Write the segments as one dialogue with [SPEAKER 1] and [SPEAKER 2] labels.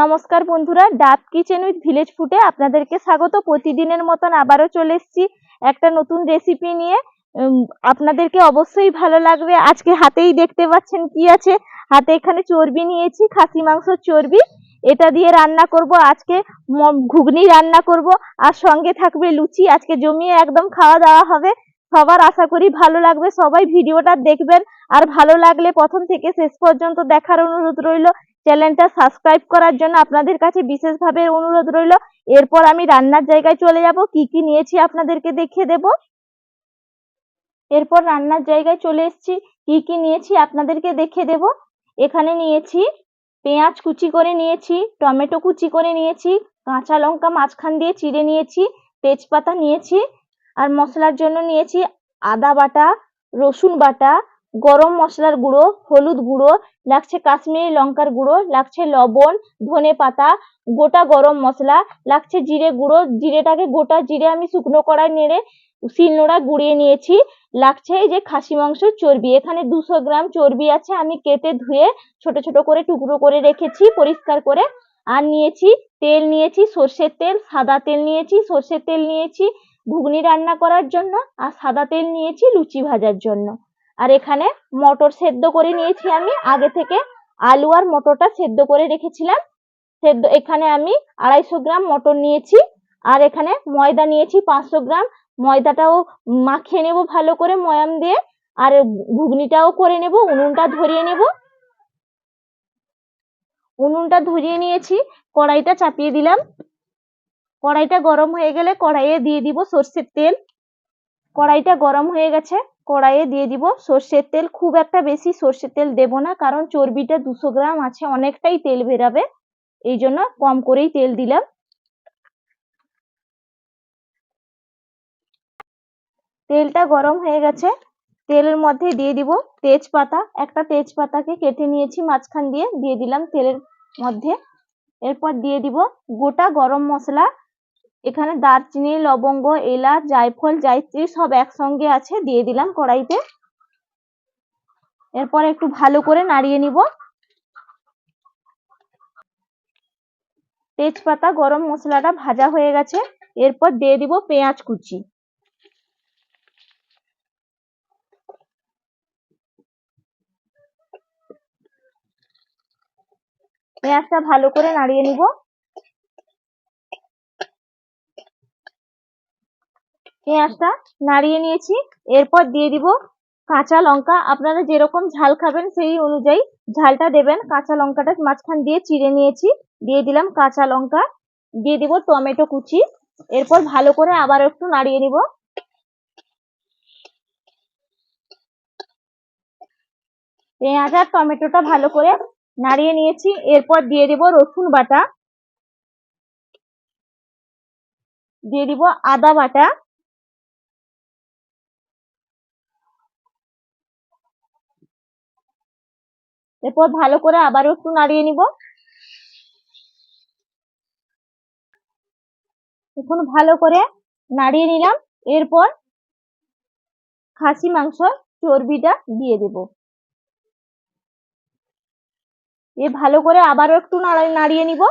[SPEAKER 1] নমস্কার বন্ধুরা, ডাব কিচেন উইথ ভিলেজ ফুডে আপনাদেরকে স্বাগত। প্রতিদিনের মতন আবারও চলে এসেছি একটা নতুন রেসিপি নিয়ে। আপনাদেরকে অবশ্যই ভালো লাগবে। আজকে হাতেই দেখতে পাচ্ছেন কি আছে। হাতে এখানে চর্বি নিয়েছি, খাসি মাংসর চর্বি। এটা দিয়ে রান্না করব আজকে। ঘুগনি রান্না করব। আর সঙ্গে থাকবে লুচি। আজকে জমিয়ে একদম খাওয়া দাওয়া হবে। সবার আশা করি ভালো লাগবে। সবাই ভিডিওটা দেখবেন। আর ভালো লাগলে প্রথম থেকে শেষ পর্যন্ত দেখার অনুরোধ রইল। চ্যানেলটা সাবস্ক্রাইব করার জন্য আপনাদের কাছে বিশেষভাবে অনুরোধ রইল। এরপর আমি রান্নার জায়গায় চলে যাব। কি কি নিয়েছি আপনাদেরকে দেখিয়ে দেব। এরপর রান্নার জায়গায় চলে এসেছি। কি কি নিয়েছি আপনাদেরকে দেখিয়ে দেব। এখানে নিয়েছি পেঁয়াজ কুচি করে নিয়েছি, টমেটো কুচি করে নিয়েছি, কাঁচা লঙ্কা মাঝখান দিয়ে চিড়ে নিয়েছি, তেজপাতা নিয়েছি, আর মশলার জন্য নিয়েছি আদা বাটা, রসুন বাটা গরম মশলার গুঁড়ো, হলুদ গুঁড়ো, লাগছে কাশ্মীরি লঙ্কার গুঁড়ো, লাগছে লবণ, ধনে পাতা, গোটা গরম মশলা, লাগছে জিরে গুঁড়ো, জিরেটাকে গোটা জিরে আমি শুকনো কড়াই নেড়ে শিলনোড়া গুঁড়িয়ে নিয়েছি। লাগছে এই যে খাসি মাংস চর্বি, এখানে দুশো গ্রাম চর্বি আছে, আমি কেটে ধুয়ে ছোট ছোট করে টুকরো করে রেখেছি, পরিষ্কার করে। আর নিয়েছি তেল নিয়েছি, সর্ষের তেল, সাদা তেল নিয়েছি, সর্ষের তেল নিয়েছি, ঘুগনি রান্না করার জন্য, আর সাদা তেল নিয়েছি, লুচি ভাজার জন্য। আর এখানে মটর সেদ্ধ করে নিয়েছি আমি। আগে থেকে আলু আর মটরটা সেদ্ধ করে রেখেছিলাম। সেদ্ধ, এখানে আমি আড়াইশো গ্রাম মটর নিয়েছি। আর এখানে ময়দা নিয়েছি পাঁচশো গ্রাম। ময়দাটাও মাখিয়ে নেব ভালো করে ময়াম দিয়ে। আর ঘুগনিটাও করে নেব, উনুনটা ধরিয়ে নেব। উনুনটা ধরিয়ে নিয়েছি, কড়াইটা চাপিয়ে দিলাম। কড়াইটা গরম হয়ে গেলে কড়াইয়ে দিয়ে দিব সর্ষের তেল। কড়াইটা গরম হয়ে গেছে। কড়াইয়ে দিয়ে দিব। সর্ষের তেল খুব একটা বেশি সর্ষের তেল দেব না, কারণ চর্বিটা দুশো গ্রাম আছে, অনেকটাই তেল বেরাবে। এই জন্য কম করেই তেল দিলাম। তেলটা গরম হয়ে গেছে। তেলের মধ্যে দিয়ে দিব তেজপাতা। একটা তেজপাতাকে কেটে নিয়েছি মাঝখান দিয়ে দিয়ে দিলাম তেলের মধ্যে। এরপর দিয়ে দিব গোটা গরম মশলা। এখানে দারচিনি, লবঙ্গ, এলাচ, জায়ফল, জায়ত্রী সব একসঙ্গে আছে, দিয়ে দিলাম কড়াইতে। এরপর একটু ভালো করে নাড়িয়ে নিব। তেজপাতা, গরম মশলাটা ভাজা হয়ে গেছে। এরপর দিয়ে দিব পেঁয়াজ কুচি। পেঁয়াজটা ভালো করে নাড়িয়ে নিব। পেঁয়াজটা নাড়িয়ে নিয়েছি। এরপর দিয়ে দিব কাঁচা লঙ্কা। আপনারা যেরকম ঝাল খাবেন সেই অনুযায়ী ঝালটা দেবেন। কাঁচা লঙ্কাটা মাঝখান দিয়ে চিড়ে নিয়েছি। দিয়ে দিলাম কাঁচা লঙ্কা। দিয়ে দিব টমেটো কুচি। এরপর ভালো করে আবার একটু নাড়িয়ে নিব। পেঁয়াজ আর টমেটোটা ভালো করে নাড়িয়ে নিয়েছি। এরপর দিয়ে দিব রসুন বাটা। দিয়ে দিব আদা বাটা। এরপর ভালো করে আবারও একটু নাড়িয়ে নিব। এখন ভালো করে নাড়িয়ে নিলাম। এরপর খাসি মাংস চর্বিটা দিয়ে দেব। এ ভালো করে আবারও একটু নাড়িয়ে নিব।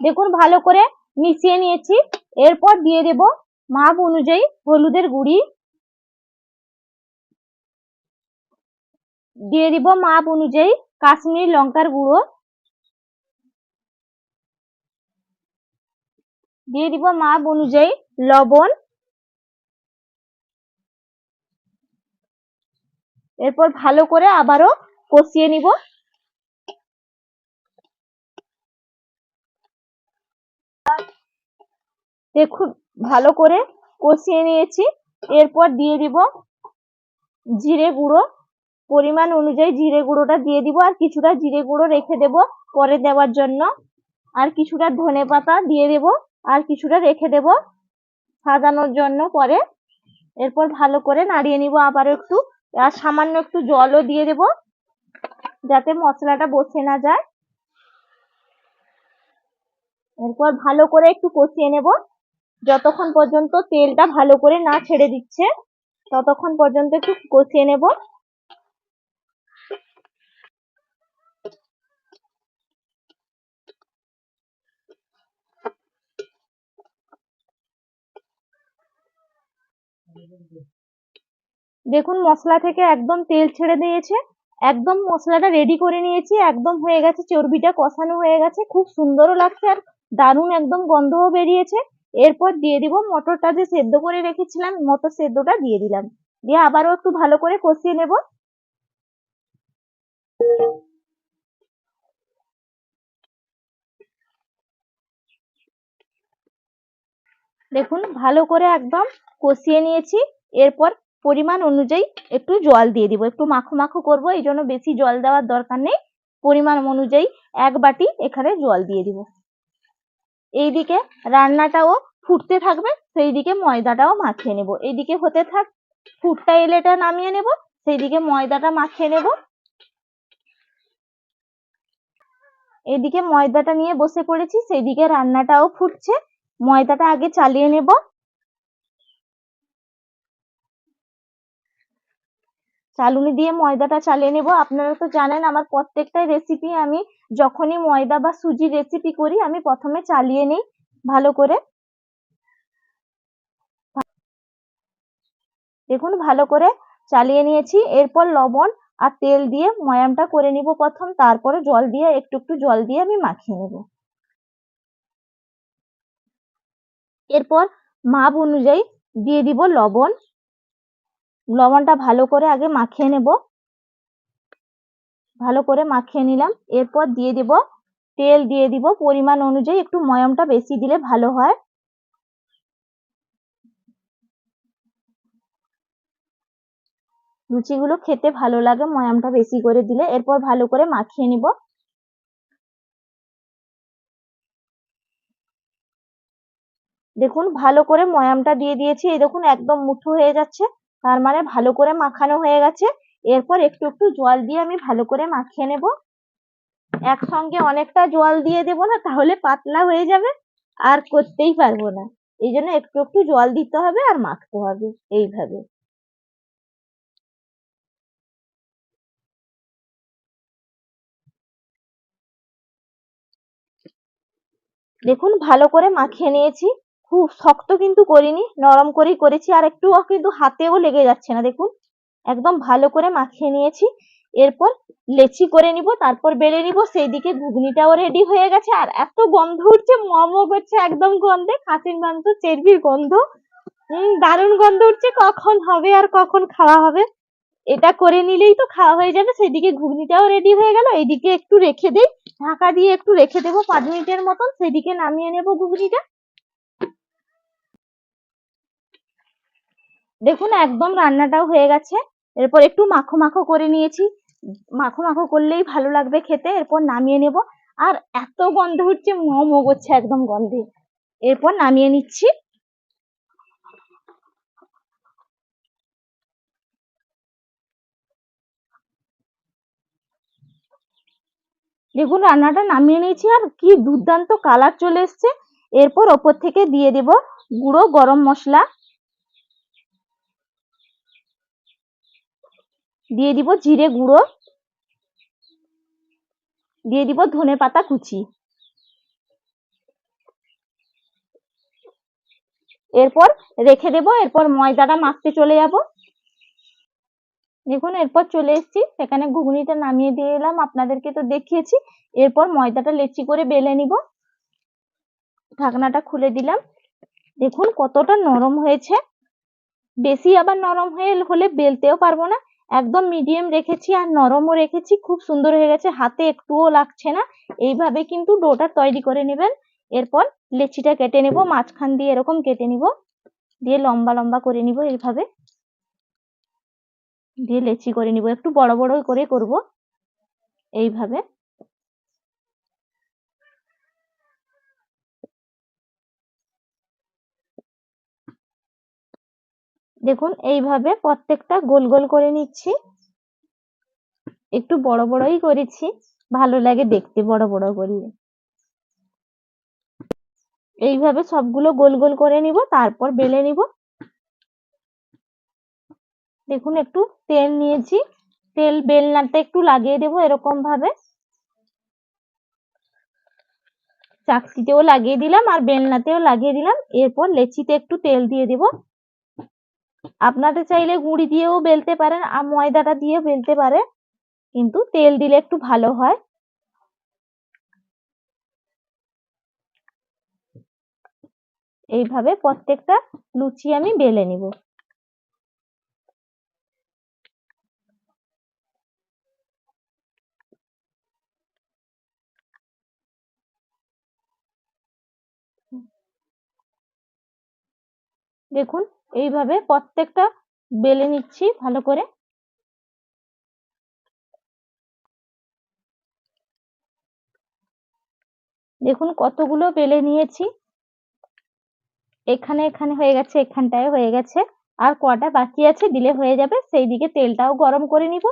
[SPEAKER 1] দেখুন ভালো করে মিশিয়ে নিয়েছি। এরপর দিয়ে দেব মাপ অনুযায়ী হলুদের গুঁড়ি। দিয়ে দিব মাপ অনুযায়ী কাশ্মীরি লঙ্কার গুঁড়ো। দিয়ে দিব মাপ অনুযায়ী লবণ। এরপর ভালো করে আবারও কষিয়ে নিব। দেখুন ভালো করে কষিয়ে নিয়েছি। এরপর দিয়ে দিব জিরে গুঁড়ো। পরিমাণ অনুযায়ী জিরে গুঁড়োটা দিয়ে দিব আর কিছুটা জিরে গুঁড়ো রেখে দেব পরে দেওয়ার জন্য। আর কিছুটা ধনে পাতা দিয়ে দেব আর কিছুটা রেখে দেব সাজানোর জন্য পরে। এরপর ভালো করে নাড়িয়ে নিব আবার একটু আর সামান্য একটু জলও দিয়ে দেব যাতে মশলাটা বসে না যায়। এরপর ভালো করে একটু কষিয়ে নেব। যতক্ষণ পর্যন্ত তেলটা ভালো করে না ছেড়ে দিচ্ছে, ততক্ষণ পর্যন্ত একটু কষিয়ে নেব। দেখুন, মশলা থেকে একদম তেল ছেড়ে দিয়েছে। একদম মশলাটা রেডি করে নিয়েছি, একদম হয়ে গেছে, চর্বিটা কষানো হয়ে গেছে। খুব সুন্দরও লাগছে আর দারুণ একদম গন্ধও বেরিয়েছে। এরপর দিয়ে দিব মটরটা যে সেদ্ধ করে রেখেছিলাম, মটর সেদ্ধটা দিয়ে দিলাম। দিয়ে আবারও একটু ভালো করে কষিয়ে নেব। দেখুন, ভালো করে একদম কষিয়ে নিয়েছি। এরপর পরিমাণ অনুযায়ী একটু জল দিয়ে দিব। একটু মাখো মাখো করব, এই জন্য বেশি জল দেওয়ার দরকার নেই। পরিমাণ অনুযায়ী এক বাটি এখানে জল দিয়ে দিব। এইদিকে রান্নাটাও ফুটতে থাকবে সেই দিকে ময়দাটাও মাখিয়ে নেব। এইদিকে হতে থাক, ফুটটা এলেটা নামিয়ে নেব সেই দিকে ময়দাটা মাখিয়ে নেব। এদিকে ময়দাটা নিয়ে বসে পড়েছি সেই দিকে রান্নাটাও ফুটছে। ময়দাটা আগে চালিয়ে নেব। চালুনি দিয়ে ময়দাটা চালিয়ে নেব। আপনারা তো জানেন আমার প্রত্যেকটা রেসিপি আমি যখনই ময়দা বা সুজি রেসিপি করি, আমি প্রথমে চালিয়ে নিই ভালো করে। দেখুন, ভালো করে চালিয়ে নিয়েছি। এরপর লবণ আর তেল দিয়ে ময়ামটা করে নিব প্রথম। তারপরে জল দিয়ে, একটু একটু জল দিয়ে আমি মাখিয়ে নেব। এরপর মাপ অনুযায়ী দিয়ে দিব লবণ। লবণটা ভালো করে আগে মাখিয়ে নেব। ভালো করে মাখিয়ে নিলাম। এরপর দিয়ে দিব, তেল দিয়ে দিব। পরিমাণ অনুযায়ী একটু ময়মটা বেশি দিলে ভালো হয়। লুচিগুলো খেতে ভালো লাগে, ময়ামটা বেশি করে দিলে। এরপর ভালো করে মাখিয়ে নিব। দেখুন, ভালো করে ময়ামটা দিয়ে দিয়েছি। এই দেখুন, একদম মুঠো হয়ে যাচ্ছে। তার মানে ভালো করে মাখানো হয়ে গেছে। এরপর একটু একটু জল দিয়ে আমি ভালো করে মাখিয়ে নেব। একসঙ্গে অনেকটা জল দিয়ে দেব না, তাহলে পাতলা হয়ে যাবে। আর করতেই পারব না। এই জন্য একটু একটু জল দিতে হবে আর মাখতে হবে এইভাবে। দেখুন, ভালো করে মাখিয়ে নিয়েছি। খুব শক্ত কিন্তু করিনি, নরম করেই করেছি। আর একটুও কিন্তু হাতেও লেগে যাচ্ছে না, দেখুন। একদম ভালো করে মাখিয়ে নিয়েছি। এরপর লেচি করে নিব, তারপর বেলে নিব। সেই দিকে ঘুগনিটাও রেডি হয়ে গেছে। আর এত গন্ধ উঠছে, মম করছে একদম গন্ধে। খাসির মাংস, চেরবির গন্ধ। হম দারুণ গন্ধ উঠছে। কখন হবে আর কখন খাওয়া হবে? এটা করে নিলেই তো খাওয়া হয়ে যাবে। সেদিকে ঘুগনিটাও রেডি হয়ে গেল। এইদিকে একটু রেখে দিই। ঢাকা দিয়ে একটু রেখে দেবো পাঁচ মিনিটের মতন। সেদিকে নামিয়ে নেব ঘুগনিটা। দেখুন, একদম রান্নাটাও হয়ে গেছে। এরপর একটু মাখো মাখো করে নিয়েছি। মাখো মাখো করলেই ভালো লাগবে খেতে। এরপর নামিয়ে নেব। আর এত গন্ধ হচ্ছে মো করছে একদম গন্ধে। এরপর নামিয়ে নিচ্ছি। দেখুন, রান্নাটা নামিয়ে নিয়েছি আর কি দুর্দান্ত কালার চলে এসছে। এরপর ওপর থেকে দিয়ে দেব গুঁড়ো গরম মশলা। দিয়ে দিব জিরে গুঁড়ো। দিয়ে দিব ধনে পাতা কুচি। এরপর রেখে দেব, এরপর ময়দাটা মাখতে চলে যাব। দেখুন, এরপর চলে এসেছি। সেখানে ঘুগনিটা নামিয়ে দিয়ে এলাম, আপনাদেরকে তো দেখিয়েছি। এরপর ময়দাটা লেচি করে বেলে নিব। ঢাকনাটা খুলে দিলাম। দেখুন, কতটা নরম হয়েছে। বেশি আবার নরম হয়ে হলে বেলতেও পারব না। একদম মিডিয়াম রেখেছি আর নরমও রেখেছি, খুব সুন্দর হয়ে গেছে, হাতে একটুও লাগছে না। এইভাবে কিন্তু ডোটা তৈরি করে নেবেন। এরপর লেচিটা কেটে নেব, মাঝখান দিয়ে এরকম কেটে নিব। দিয়ে লম্বা লম্বা করে নিব এইভাবে। দিয়ে লেচি করে নিব, একটু বড় বড় করে করব। এইভাবে। দেখুন, এইভাবে প্রত্যেকটা গোল গোল করে নিচ্ছি। একটু বড় বড়ই করেছি, ভালো লাগে দেখতে বড় বড় করলে। এইভাবে সবগুলো গোল গোল করে নিব, তারপর বেলে নিব। দেখুন, একটু তেল নিয়েছি। তেল বেলনাতে একটু লাগিয়ে দেবো এরকম ভাবে চাকতিতেও লাগিয়ে দিলাম আর বেলনাতেও লাগিয়ে দিলাম। এরপর লেচিতে একটু তেল দিয়ে দেব। আপনাদের চাইলে গুঁড়ি দিয়েও বেলতে পারেন আর ময়দাটা দিয়ে বেলতে পারে কিন্তু তেল দিলে একটু ভালো হয়। এইভাবে প্রত্যেকটা লুচি আমি বেলে নিব। দেখুন, এইভাবে প্রত্যেকটা বেলে নিচ্ছি ভালো করে। দেখুন কতগুলো বেলে নিয়েছি। এখানে এখানে হয়ে গেছে, এখানটায় হয়ে গেছে। আর কটা বাকি আছে দিলে হয়ে যাবে সেই দিকে তেলটাও গরম করে নিব।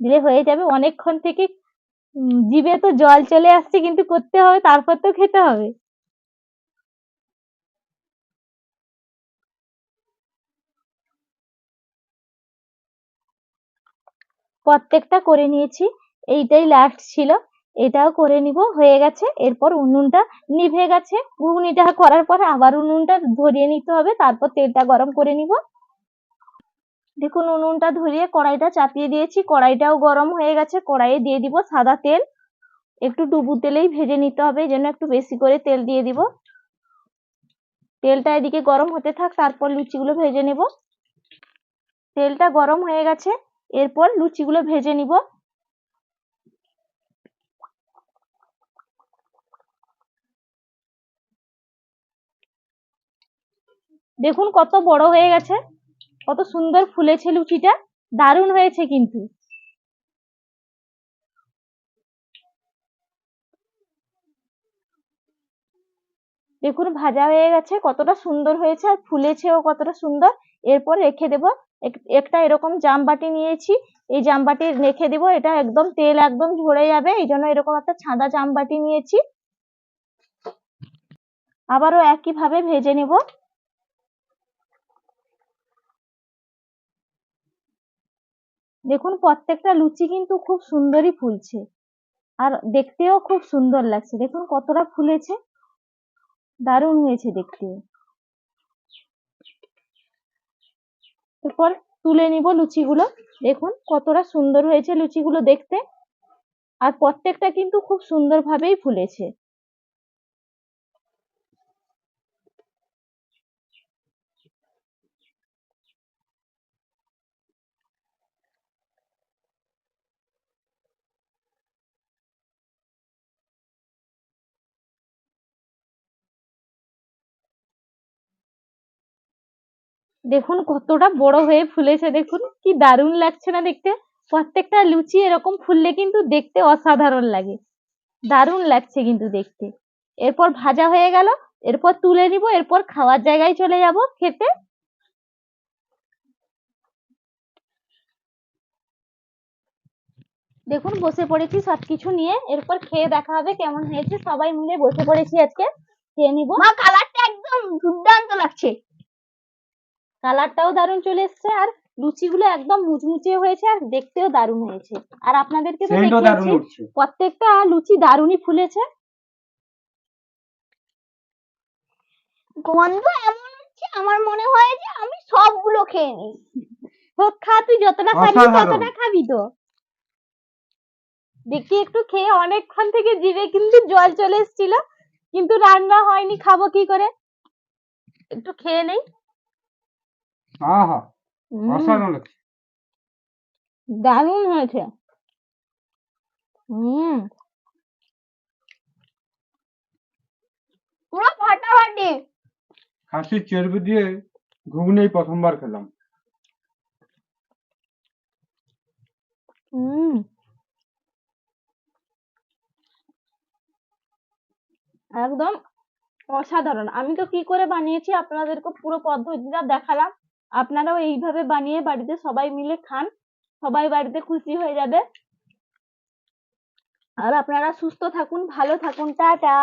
[SPEAKER 1] দিলে হয়ে যাবে অনেকক্ষণ থেকে জিভে তো জল চলে আসছে, কিন্তু করতে হবে, তারপর তো খেতে হবে। প্রত্যেকটা করে নিয়েছি। এইটাই লাস্ট ছিল। এটাও করে নিব, হয়ে গেছে। এরপর উনুনটা নিভে গেছে। ঘুগনিটা করার পর আবার উনুনটা ধরিয়ে নিতে হবে। তারপর তেলটা গরম করে নিব। দেখুন, উনুনটা ধরিয়ে কড়াইটা চাপিয়ে দিয়েছি। কড়াইটাও গরম হয়ে গেছে। কড়াইয়ে দিয়ে দিব সাদা তেল। একটু ডুবু তেলেই ভেজে নিতে হবে। এই জন্য একটু বেশি করে তেল দিয়ে দিব। তেলটা এদিকে গরম হতে থাক। তারপর লুচিগুলো ভেজে নেব। তেলটা গরম হয়ে গেছে। এরপর লুচিগুলো ভেজে নিব। দেখুন কত বড় হয়ে গেছে, কত সুন্দর ফুলেছে লুচিটা, দারুণ হয়েছে কিন্তু। দেখুন ভাজা হয়ে গেছে, কতটা সুন্দর হয়েছে আর ফুলেছেও কতটা সুন্দর। এরপর রেখে দেব একটা এরকম জামবাটি নিয়েছি, এই জামবাটি রেখে দেব, এটা একদম তেল একদম ঝরে যাবে, এই জন্য এরকম একটা ছাদা জামবাটি নিয়েছি। আবারও একই ভাবে ভেজে নেব। দেখুন, প্রত্যেকটা লুচি কিন্তু খুব সুন্দরই ফুলছে, আর দেখতেও খুব সুন্দর লাগছে। দেখুন, কতটা ফুলেছে, দারুণ হয়েছে দেখতে। এরপর তুলে নিব লুচিগুলো। দেখুন কতটা সুন্দর হয়েছে লুচিগুলো দেখতে। আর প্রত্যেকটা কিন্তু খুব সুন্দরভাবেই ফুলেছে। দেখুন কতটা বড় হয়ে ফুলেছে, দেখুন কি দারুণ লাগছে না দেখতে। প্রত্যেকটা লুচি এরকম ফুললে কিন্তু দেখতে অসাধারণ লাগে। দারুণ লাগছে কিন্তু দেখতে। এরপর ভাজা হয়ে গেল, এরপর তুলে নিব, এরপর খাওয়ার জায়গায় চলে যাব খেতে। দেখুন বসে পড়েছি সবকিছু নিয়ে, এরপর খেয়ে দেখা হবে কেমন হয়েছে। সবাই মিলে বসে পড়েছি আজকে, খেয়ে নিব।
[SPEAKER 2] মা কালারটা একদম দুর্দান্ত লাগছে।
[SPEAKER 1] কালারটাও দারুণ চলে এসেছে আর লুচিগুলো একদম মুচমুচে হয়েছে আর দেখতেও দারুণ হয়েছে। আর আপনাদেরকে তো দেখিয়েছি প্রত্যেকটা লুচি দারুণই ফুলেছে।
[SPEAKER 2] গন্ধ এমন হচ্ছে আমার মনে হয় যে আমি সবগুলো খেয়ে নিই।
[SPEAKER 1] হোক খা তুই যতটা
[SPEAKER 3] খাবি
[SPEAKER 1] ততটা খাবি তো। দেখি একটু খেয়ে অনেকক্ষণ থেকে জিভে কিন্তু জল চলে এসেছিল কিন্তু রান্না হয়নি খাব কি করে? একটু খেয়ে নেই।
[SPEAKER 3] আহা
[SPEAKER 1] উম,
[SPEAKER 3] অসাধারণ লাগছে।
[SPEAKER 1] দারুণ হয়েছে। হুম।
[SPEAKER 2] পুরো ফাটাফাটি।
[SPEAKER 3] খাসির চর্বি দিয়ে ঘুগনি এই প্রথমবার খেলাম।
[SPEAKER 1] হুম। একদম অসাধারণ। আমি তো কি করে বানিয়েছি আপনাদেরকে পুরো পদ্ধতিটা দেখালাম। আপনারাও এইভাবে বানিয়ে বাড়িতে সবাই মিলে খান, সবাই বাড়িতে খুশি হয়ে যাবে। আর আপনারা সুস্থ থাকুন, ভালো থাকুন, টাটা।